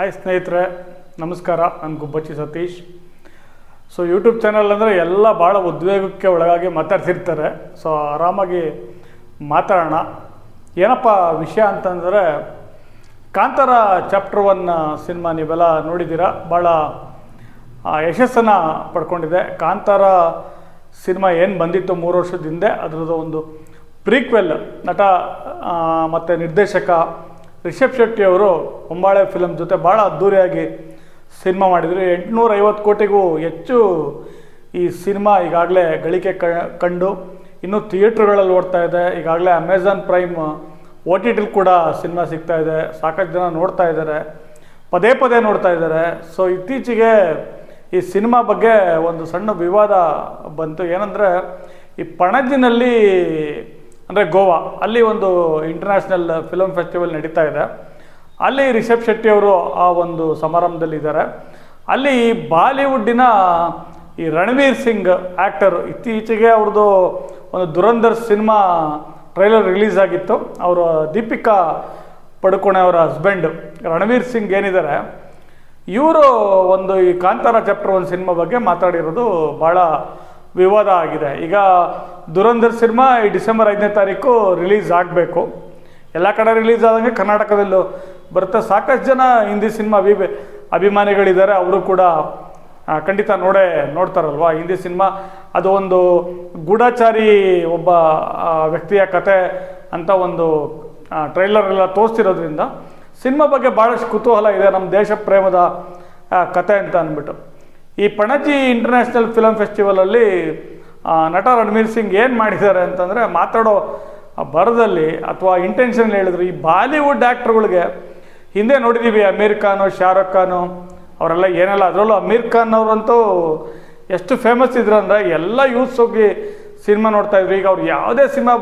Hi ಸ್ನೇಹಿತರೆ, ನಮಸ್ಕಾರ. ನಾನು Gubbachchi Satish. So YouTube channel ಅಂದರೆ ಎಲ್ಲ ಭಾಳ ಉದ್ವೇಗಕ್ಕೆ ಒಳಗಾಗಿ ಮಾತಾಡ್ತಿರ್ತಾರೆ. ಸೊ ಆರಾಮಾಗಿ ಮಾತಾಡೋಣ. ಏನಪ್ಪ ವಿಷಯ ಅಂತಂದರೆ, ಕಾಂತಾರ ಚಾಪ್ಟರ್ ಒನ್ ಸಿನಿಮಾ ನೀವೆಲ್ಲ ನೋಡಿದ್ದೀರಾ? ಭಾಳ ಯಶಸ್ಸನ್ನು ಪಡ್ಕೊಂಡಿದೆ. ಕಾಂತಾರ ಸಿನಿಮಾ ಏನು ಬಂದಿತ್ತು ಮೂರು ವರ್ಷದ ಹಿಂದೆ? ಅದರದ್ದು ಒಂದು ಪ್ರೀಕ್ವೆಲ್ ನಟ ಮತ್ತು ನಿರ್ದೇಶಕ ರಿಷಬ್ ಶೆಟ್ಟಿ ಅವರು ಹೊಂಬಾಳೆ ಫಿಲಮ್ ಜೊತೆ ಭಾಳ ಅದ್ಧೂರಿಯಾಗಿ ಸಿನಿಮಾ ಮಾಡಿದರು. ಎಂಟುನೂರ ಐವತ್ತು ಕೋಟಿಗೂ ಹೆಚ್ಚು ಈ ಸಿನಿಮಾ ಈಗಾಗಲೇ ಗಳಿಕೆ ಕಂಡು. ಇನ್ನೂ ಥಿಯೇಟ್ರ್ಗಳಲ್ಲಿ ಓಡ್ತಾ ಇದೆ. ಈಗಾಗಲೇ ಅಮೆಝಾನ್ ಪ್ರೈಮ್ ಓ ಟಿ ಟಿಲ್ ಕೂಡ ಸಿನಿಮಾ ಸಿಗ್ತಾ ಇದೆ. ಸಾಕಷ್ಟು ಜನ ನೋಡ್ತಾ ಇದ್ದಾರೆ. ಪದೇ ಪದೇ ನೋಡ್ತಾ ಇದ್ದಾರೆ. ಸೊ ಇತ್ತೀಚೆಗೆ ಈ ಸಿನಿಮಾ ಬಗ್ಗೆ ಒಂದು ಸಣ್ಣ ವಿವಾದ ಬಂತು. ಏನಂದರೆ ಈ ಪಣಜಿನಲ್ಲಿ ಅಂದರೆ ಗೋವಾ, ಅಲ್ಲಿ ಒಂದು ಇಂಟರ್ನ್ಯಾಷನಲ್ ಫಿಲಮ್ ಫೆಸ್ಟಿವಲ್ ನಡೀತಾ ಇದೆ. ಅಲ್ಲಿ ರಿಷಬ್ ಶೆಟ್ಟಿ ಅವರು ಆ ಒಂದು ಸಮಾರಂಭದಲ್ಲಿದ್ದಾರೆ. ಅಲ್ಲಿ ಬಾಲಿವುಡ್ಡಿನ ಈ ರಣವೀರ್ ಸಿಂಗ್ ಆ್ಯಕ್ಟರ್ ಇತ್ತೀಚೆಗೆ ಅವ್ರದ್ದು ಒಂದು ದುರಂಧರ್ ಸಿನಿಮಾ ಟ್ರೈಲರ್ ರಿಲೀಸ್ ಆಗಿತ್ತು. ಅವರು ದೀಪಿಕಾ ಪಡುಕೋಣೆ ಅವರ ಹಸ್ಬೆಂಡ್ ರಣವೀರ್ ಸಿಂಗ್ ಏನಿದ್ದಾರೆ, ಇವರು ಒಂದು ಈ ಕಾಂತಾರ ಚಾಪ್ಟರ್ ಒಂದು ಸಿನಿಮಾ ಬಗ್ಗೆ ಮಾತಾಡಿರೋದು ಭಾಳ ವಿವಾದ ಆಗಿದೆ. ಈಗ ದುರಂಧರ್ ಸಿನಿಮಾ ಈ ಡಿಸೆಂಬರ್ ಐದನೇ ತಾರೀಕು ರಿಲೀಸ್ ಆಗಬೇಕು. ಎಲ್ಲ ಕಡೆ ರಿಲೀಸ್ ಆದಂಗೆ ಕರ್ನಾಟಕದಲ್ಲೂ ಬರುತ್ತೆ. ಸಾಕಷ್ಟು ಜನ ಹಿಂದಿ ಸಿನಿಮಾ ಅಭಿ ಅಭಿಮಾನಿಗಳಿದ್ದಾರೆ. ಅವರು ಕೂಡ ಖಂಡಿತ ನೋಡೇ, ನೋಡ್ತಾರಲ್ವಾ? ಹಿಂದಿ ಸಿನಿಮಾ, ಅದು ಒಂದು ಗೂಢಚಾರಿ ಒಬ್ಬ ವ್ಯಕ್ತಿಯ ಕತೆ ಅಂತ ಒಂದು ಟ್ರೈಲರ್ ಎಲ್ಲ ತೋರಿಸ್ತಿರೋದ್ರಿಂದ ಸಿನಿಮಾ ಬಗ್ಗೆ ಭಾಳಷ್ಟು ಕುತೂಹಲ ಇದೆ. ನಮ್ಮ ದೇಶ ಪ್ರೇಮದ ಕತೆ ಅಂತ ಅಂದ್ಬಿಟ್ಟು. ಈ ಪಣಜಿ ಇಂಟರ್ನ್ಯಾಷನಲ್ ಫಿಲಮ್ ಫೆಸ್ಟಿವಲಲ್ಲಿ ನಟ ರಣವೀರ್ ಸಿಂಗ್ ಏನು ಮಾಡಿದ್ದಾರೆ ಅಂತಂದರೆ ಮಾತಾಡೋ ಬರದಲ್ಲಿ ಅಥವಾ ಇಂಟೆನ್ಷನ್ ಹೇಳಿದ್ರು. ಈ ಬಾಲಿವುಡ್ ಆ್ಯಕ್ಟ್ರುಗಳಿಗೆ ಹಿಂದೆ ನೋಡಿದ್ದೀವಿ ಅಮೀರ್ ಖಾನು, ಶಾರುಖ್ ಖಾನು, ಅವರೆಲ್ಲ ಏನೆಲ್ಲ ಅದರಲ್ಲೂ ಅಮೀರ್ ಖಾನ್ ಅವರಂತೂ ಎಷ್ಟು ಫೇಮಸ್ ಇದ್ರು ಅಂದರೆ ಎಲ್ಲ ಯೂತ್ಸ್ ಹೋಗಿ ಸಿನಿಮಾ ನೋಡ್ತಾ ಇದ್ರು. ಈಗ ಅವ್ರು ಯಾವುದೇ ಸಿನಿಮಾ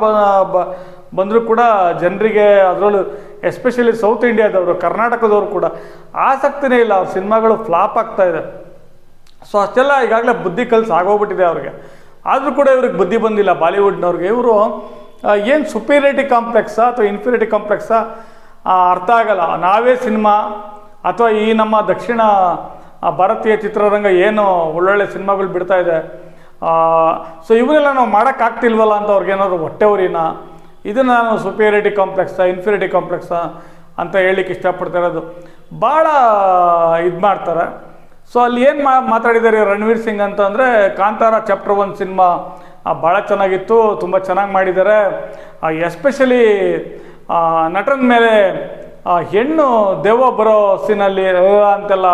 ಬಂದರೂ ಕೂಡ ಜನರಿಗೆ ಅದರಲ್ಲೂ ಎಸ್ಪೆಷಲಿ ಸೌತ್ ಇಂಡಿಯಾದವರು ಕರ್ನಾಟಕದವರು ಕೂಡ ಆಸಕ್ತಿನೇ ಇಲ್ಲ. ಅವ್ರ ಸಿನಿಮಾಗಳು ಫ್ಲಾಪ್ ಆಗ್ತಾ ಇದೆ. ಸೊ ಅಷ್ಟೆಲ್ಲ ಈಗಾಗಲೇ ಬುದ್ಧಿ ಕಲಿಸಿ ಆಗೋಗ್ಬಿಟ್ಟಿದೆ ಅವ್ರಿಗೆ. ಆದರೂ ಕೂಡ ಇವ್ರಿಗೆ ಬುದ್ಧಿ ಬಂದಿಲ್ಲ. ಬಾಲಿವುಡ್ನವ್ರಿಗೆ ಇವರು ಏನು ಸುಪೀರಿಯರಿಟಿ ಕಾಂಪ್ಲೆಕ್ಸಾ ಅಥವಾ ಇನ್ಫೀರಿಯರಿಟಿ ಕಾಂಪ್ಲೆಕ್ಸಾ ಅರ್ಥ ಆಗಲ್ಲ. ನಾವೇ ಸಿನಿಮಾ ಅಥವಾ ಈ ನಮ್ಮ ದಕ್ಷಿಣ ಭಾರತೀಯ ಚಿತ್ರರಂಗ ಏನು ಒಳ್ಳೊಳ್ಳೆ ಸಿನಿಮಾಗಳು ಬಿಡ್ತಾ ಇದೆ ಸೊ ಇವನ್ನೆಲ್ಲ ನಾವು ಮಾಡೋಕ್ಕಾಗ್ತಿಲ್ವಲ್ಲ ಅಂತ ಅವ್ರಿಗೇನಾದ್ರು ಹೊಟ್ಟೆ ಉರಿನ? ಇದನ್ನು ನಾನು ಸುಪೀರಿಯರಿಟಿ ಕಾಂಪ್ಲೆಕ್ಸಾ ಇನ್ಫೀರಿಯರಿಟಿ ಕಾಂಪ್ಲೆಕ್ಸಾ ಅಂತ ಹೇಳಲಿಕ್ಕೆ ಇಷ್ಟಪಡ್ತಾ ಇರೋದು. ಭಾಳ ಇದು ಮಾಡ್ತಾರೆ ಸೊ ಅಲ್ಲಿ ಏನು ಮಾತಾಡಿದ್ದಾರೆ ರಣವೀರ್ ಸಿಂಗ್ ಅಂತ ಅಂದರೆ ಕಾಂತಾರ ಚಾಪ್ಟರ್ ಒನ್ ಸಿನಿಮಾ ಭಾಳ ಚೆನ್ನಾಗಿತ್ತು, ತುಂಬ ಚೆನ್ನಾಗಿ ಮಾಡಿದ್ದಾರೆ. ಎಸ್ಪೆಷಲಿ ನಟನ ಮೇಲೆ ಹೆಣ್ಣು ದೆವ್ವ ಬರೋ ಸೀನಲ್ಲಿ ಅಂತೆಲ್ಲ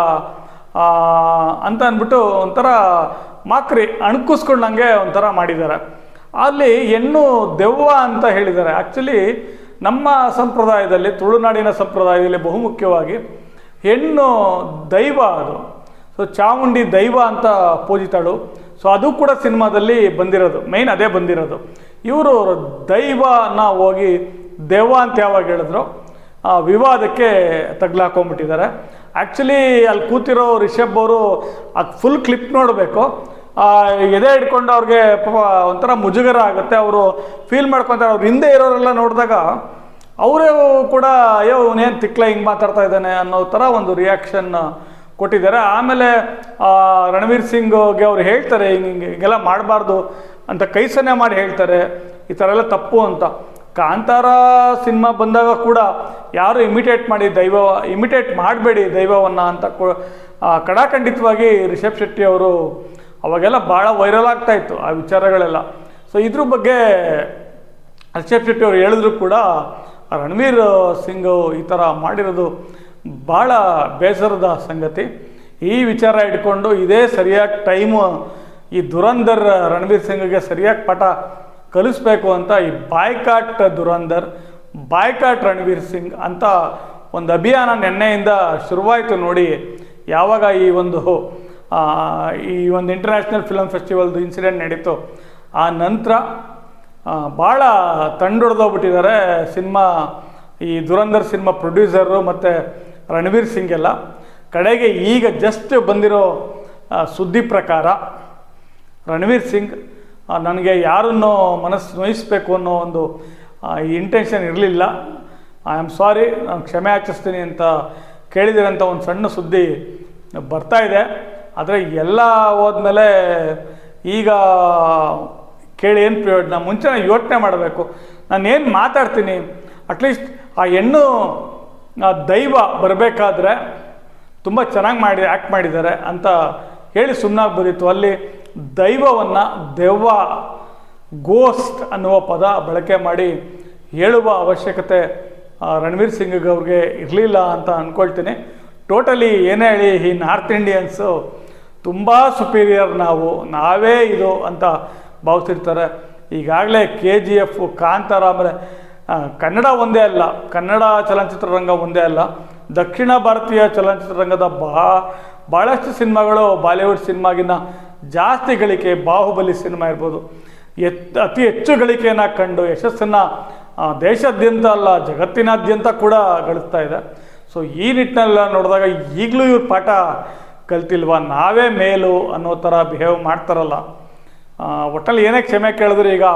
ಅಂತ ಅಂದ್ಬಿಟ್ಟು ಒಂಥರ ಮಾಕ್ರಿ ಅಣುಕಿಸ್ಕೊಂಡಂಗೆ ಒಂಥರ ಮಾಡಿದ್ದಾರೆ. ಅಲ್ಲಿ ಹೆಣ್ಣು ದೆವ್ವ ಅಂತ ಹೇಳಿದ್ದಾರೆ. ಆ್ಯಕ್ಚುಲಿ ನಮ್ಮ ಸಂಪ್ರದಾಯದಲ್ಲಿ, ತುಳುನಾಡಿನ ಸಂಪ್ರದಾಯದಲ್ಲಿ ಬಹುಮುಖ್ಯವಾಗಿ ಹೆಣ್ಣು ದೈವ ಅದು. ಸೊ ಚಾಮುಂಡಿ ದೈವ ಅಂತ ಪೂಜಿತಾಳು. ಸೊ ಅದು ಕೂಡ ಸಿನಿಮಾದಲ್ಲಿ ಬಂದಿರೋದು. ಮೇಯ್ನ್ ಅದೇ ಬಂದಿರೋದು. ಇವರು ದೈವನ ಹೋಗಿ ದೇವ ಅಂತ ಯಾವಾಗ ಹೇಳಿದ್ರು, ಆ ವಿವಾದಕ್ಕೆ ತಗ್ಲಾಕೊಂಡ್ಬಿಟ್ಟಿದ್ದಾರೆ. ಆ್ಯಕ್ಚುಲಿ ಅಲ್ಲಿ ಕೂತಿರೋ ರಿಷಬ್ ಅವರು ಅದು ಫುಲ್ ಕ್ಲಿಪ್ ನೋಡಬೇಕು. ಎದೆ ಹಿಡ್ಕೊಂಡು ಅವ್ರಿಗೆ ಪಾಪ ಒಂಥರ ಮುಜುಗರ ಆಗುತ್ತೆ. ಅವರು ಫೀಲ್ ಮಾಡ್ಕೊತಾರೆ. ಅವ್ರ ಹಿಂದೆ ಇರೋರೆಲ್ಲ ನೋಡಿದಾಗ ಅವರೇ ಕೂಡ, ಅಯ್ಯೋ ಇವನೇನು ತಿಕ್ಲ, ಹಿಂಗೆ ಮಾತಾಡ್ತಾ ಇದ್ದಾನೆ ಅನ್ನೋ ಥರ ಒಂದು ರಿಯಾಕ್ಷನ್ ಕೊಟ್ಟಿದ್ದಾರೆ. ಆಮೇಲೆ ರಣವೀರ್ ಸಿಂಗ್ಗೆ ಅವ್ರು ಹೇಳ್ತಾರೆ, ಹಿಂಗೆ ಹಿಂಗೆ, ಹಿಂಗೆಲ್ಲ ಮಾಡಬಾರ್ದು ಅಂತ ಕೈ ಸನ್ನೆ ಮಾಡಿ ಹೇಳ್ತಾರೆ. ಈ ಥರ ಎಲ್ಲ ತಪ್ಪು ಅಂತ. ಕಾಂತಾರ ಸಿನಿಮಾ ಬಂದಾಗ ಕೂಡ ಯಾರು ಇಮಿಟೇಟ್ ಮಾಡಿ ದೈವ, ಇಮಿಟೇಟ್ ಮಾಡಬೇಡಿ ದೈವವನ್ನು ಅಂತ ಕಡಾಖಂಡಿತವಾಗಿ ರಿಷಬ್ ಶೆಟ್ಟಿ ಅವರು ಅವಾಗೆಲ್ಲ ಭಾಳ ವೈರಲ್ ಆಗ್ತಾ ಇತ್ತು ಆ ವಿಚಾರಗಳೆಲ್ಲ. ಸೊ ಇದ್ರ ಬಗ್ಗೆ ರಿಷಬ್ ಶೆಟ್ಟಿ ಅವರು ಹೇಳಿದ್ರು ಕೂಡ, ರಣವೀರ್ ಸಿಂಗ್ ಈ ಥರ ಮಾಡಿರೋದು ಭಾಳ ಬೇಸರದ ಸಂಗತಿ. ಈ ವಿಚಾರ ಇಟ್ಕೊಂಡು ಇದೇ ಸರಿಯಾಗಿ ಟೈಮು ಈ ದುರಂಧರ್ ರಣವೀರ್ ಸಿಂಗ್ಗೆ ಸರಿಯಾಗಿ ಪಾಠ ಕಲಿಸ್ಬೇಕು ಅಂತ ಈ ಬಾಯ್ಕಾಟ್ ದುರಂಧರ್ ಬಾಯ್ಕಾಟ್ ರಣವೀರ್ ಸಿಂಗ್ ಅಂತ ಒಂದು ಅಭಿಯಾನ ನಿನ್ನೆಯಿಂದ ಶುರುವಾಯಿತು ನೋಡಿ. ಯಾವಾಗ ಈ ಒಂದು ಈ ಒಂದು ಇಂಟರ್ನ್ಯಾಷನಲ್ ಫಿಲಮ್ ಫೆಸ್ಟಿವಲ್ದು ಇನ್ಸಿಡೆಂಟ್ ನಡೀತು. ಆ ನಂತರ ಭಾಳ ತಂಡೊಡ್ದೋಗ್ಬಿಟ್ಟಿದ್ದಾರೆ. ಸಿನಿಮಾ, ಈ ದುರಂಧರ್ ಸಿನಿಮಾ ಪ್ರೊಡ್ಯೂಸರು ಮತ್ತು ರಣವೀರ್ ಸಿಂಗ್ ಎಲ್ಲ ಕಡೆಗೆ ಈಗ ಜಸ್ಟ್ ಬಂದಿರೋ ಸುದ್ದಿ ಪ್ರಕಾರ ರಣವೀರ್ ಸಿಂಗ್ ನನಗೆ ಯಾರನ್ನು ಮನಸ್ಸು ನೋಯಿಸ್ಬೇಕು ಅನ್ನೋ ಒಂದು ಇಂಟೆನ್ಷನ್ ಇರಲಿಲ್ಲ. ಐ ಆಮ್ ಸಾರಿ ನಾನು ಕ್ಷಮೆ ಆಚರಿಸ್ತೀನಿ ಅಂತ ಕೇಳಿದಿರಂತ ಒಂದು ಸಣ್ಣ ಸುದ್ದಿ ಬರ್ತಾ ಇದೆ. ಆದರೆ ಎಲ್ಲ ಹೋದ್ಮೇಲೆ ಈಗ ಕೇಳಿ ಏನು ಪ್ರಯೋಜನ? ಮುಂಚೆ ಯೋಚನೆ ಮಾಡಬೇಕು. ನಾನು ಏನು ಮಾತಾಡ್ತೀನಿ ಅಟ್ಲೀಸ್ಟ್ ಆ ಹೆಣ್ಣು ದೈವ ಬರಬೇಕಾದ್ರೆ ತುಂಬ ಚೆನ್ನಾಗಿ ಮಾಡಿ ಆ್ಯಕ್ಟ್ ಮಾಡಿದ್ದಾರೆ ಅಂತ ಹೇಳಿ ಸುಮ್ಮನಾಗ್ಬೋದಿತ್ತು ಅಲ್ಲಿ ದೈವವನ್ನು ದೆವ್ವ ಗೋಸ್ಟ್ ಅನ್ನುವ ಪದ ಬಳಕೆ ಮಾಡಿ ಹೇಳುವ ಅವಶ್ಯಕತೆ ರಣವೀರ್ ಸಿಂಗ್ ಅವ್ರಿಗೆ ಇರಲಿಲ್ಲ ಅಂತ ಅಂದ್ಕೊಳ್ತೀನಿ ಟೋಟಲಿ ಏನೇ ಹೇಳಿ, ಈ ನಾರ್ತ್ ಇಂಡಿಯನ್ಸು ತುಂಬ ಸುಪೀರಿಯರ್ ನಾವು, ನಾವೇ ಇದು ಅಂತ ಭಾವಿಸಿರ್ತಾರೆ. ಈಗಾಗಲೇ ಕೆ ಜಿ ಎಫ್ ಕಾಂತಾರ ಆಮೇಲೆ ಕನ್ನಡ ಒಂದೇ ಅಲ್ಲ. ಕನ್ನಡ ಚಲನಚಿತ್ರರಂಗ ಒಂದೇ ಅಲ್ಲ. ದಕ್ಷಿಣ ಭಾರತೀಯ ಚಲನಚಿತ್ರರಂಗದ ಬಹಳ ಭಾಳಷ್ಟು ಸಿನಿಮಾಗಳು ಬಾಲಿವುಡ್ ಸಿನಿಮಾಗಿನ ಜಾಸ್ತಿ ಗಳಿಕೆ ಬಾಹುಬಲಿ ಸಿನಿಮಾ ಇರ್ಬೋದು. ಎತ್, ಅತಿ ಹೆಚ್ಚು ಗಳಿಕೆಯನ್ನು ಕಂಡು ಯಶಸ್ಸನ್ನು ದೇಶಾದ್ಯಂತ ಅಲ್ಲ, ಜಗತ್ತಿನಾದ್ಯಂತ ಕೂಡ ಗಳಿಸ್ತಾ ಇದೆ. ಸೊ ಈ ನಿಟ್ಟಿನೆಲ್ಲ ನೋಡಿದಾಗ ಈಗಲೂ ಇವ್ರ ಪಾಠ ಕಲ್ತಿಲ್ವಾ? ನಾವೇ ಮೇಲು ಅನ್ನೋ ಥರ ಬಿಹೇವ್ ಮಾಡ್ತಾರಲ್ಲ. ಒಟ್ಟಲ್ಲಿ ಏನೇ ಕ್ಷಮೆ ಕೇಳಿದ್ರು ಈಗ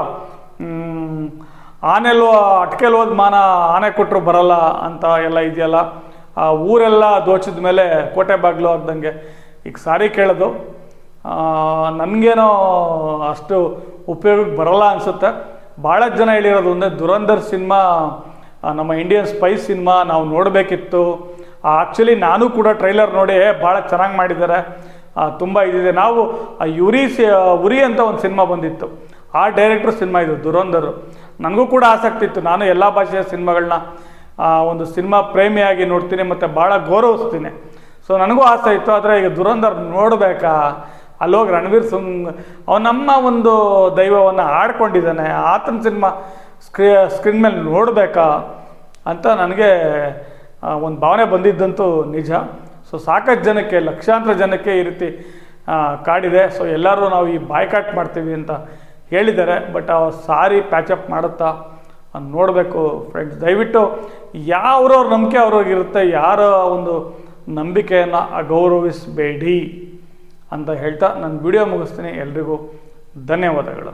ಆನೆಲ್ಲೋ ಅಟ್ಕೆಲ್ ಹೋದ್ ಮಾನ ಆನೆ ಕೊಟ್ಟರು ಬರಲ್ಲ ಅಂತ ಎಲ್ಲ ಇದೆಯಲ್ಲ. ಆ ಊರೆಲ್ಲ ದೋಚಿದ ಮೇಲೆ ಕೋಟೆ ಬಾಗಿಲು ಆಗ್ದಂಗೆ. ಈಗ ಸಾರಿ ಕೇಳೋದು ನನಗೇನೋ ಅಷ್ಟು ಉಪಯೋಗಕ್ಕೆ ಬರಲ್ಲ ಅನಿಸುತ್ತೆ. ಭಾಳ ಜನ ಹೇಳಿರೋದು ಒಂದೇ, ದುರಂಧರ್ ಸಿನಿಮಾ ನಮ್ಮ ಇಂಡಿಯನ್ ಸ್ಪೈ ಸಿನಿಮಾ ನಾವು ನೋಡಬೇಕಿತ್ತು. ಆ್ಯಕ್ಚುಲಿ ನಾನು ಕೂಡ ಟ್ರೈಲರ್ ನೋಡಿ ಭಾಳ ಚೆನ್ನಾಗಿ ಮಾಡಿದ್ದಾರೆ. ತುಂಬ ಇದಿದೆ. ನಾವು ಯುರಿ ಸಿ ಉರಿ ಅಂತ ಒಂದು ಸಿನಿಮಾ ಬಂದಿತ್ತು. ಆ ಡೈರೆಕ್ಟ್ರ್ ಸಿನಿಮಾ ಇದು, ದುರಂಧರು. ನನಗೂ ಕೂಡ ಆಸಕ್ತಿ ಇತ್ತು. ನಾನು ಎಲ್ಲ ಭಾಷೆಯ ಸಿನಿಮಾಗಳನ್ನ ಒಂದು ಸಿನಿಮಾ ಪ್ರೇಮಿಯಾಗಿ ನೋಡ್ತೀನಿ ಮತ್ತು ಭಾಳ ಗೌರವಿಸ್ತೀನಿ. ಸೊ ನನಗೂ ಆಸೆ ಇತ್ತು. ಆದರೆ ಈಗ ದುರಂಧರ್ ನೋಡಬೇಕಾ? ಅಲ್ಲೋಗಿ ರಣವೀರ್ ಸಿಂಗ್, ಅವನು ನಮ್ಮ ಒಂದು ದೈವವನ್ನು ಆಡ್ಕೊಂಡಿದ್ದಾನೆ. ಆತನ ಸಿನಿಮಾ ಸ್ಕ್ರೀ, ಸ್ಕ್ರೀನ್ ಮೇಲೆ ನೋಡಬೇಕಾ ಅಂತ ನನಗೆ ಒಂದು ಭಾವನೆ ಬಂದಿದ್ದಂತೂ ನಿಜ. ಸೊ ಸಾಕಷ್ಟು ಜನಕ್ಕೆ, ಲಕ್ಷಾಂತರ ಜನಕ್ಕೆ ಈ ರೀತಿ ಕಾಡಿದೆ. ಸೊ ಎಲ್ಲರೂ ನಾವು ಈ ಬಾಯ್ಕಾಟ್ ಮಾಡ್ತೀವಿ ಅಂತ ಹೇಳಿದ್ದಾರೆ ಬಟ್ ಆ ಸಾರಿ ಪ್ಯಾಚಪ್ ಮಾಡುತ್ತಾ ನೋಡಬೇಕು ಫ್ರೆಂಡ್ಸ್ ದಯವಿಟ್ಟು ಯಾವ್ರವ್ರ ನಂಬಿಕೆ ಅವ್ರವ್ರಿಗಿರುತ್ತೆ ಯಾರ ಒಂದು ನಂಬಿಕೆಯನ್ನು ಅಗೌರವಿಸಬೇಡಿ ಅಂತ ಹೇಳ್ತಾ ನಾನು ವಿಡಿಯೋ ಮುಗಿಸ್ತೀನಿ. ಎಲ್ರಿಗೂ ಧನ್ಯವಾದಗಳು.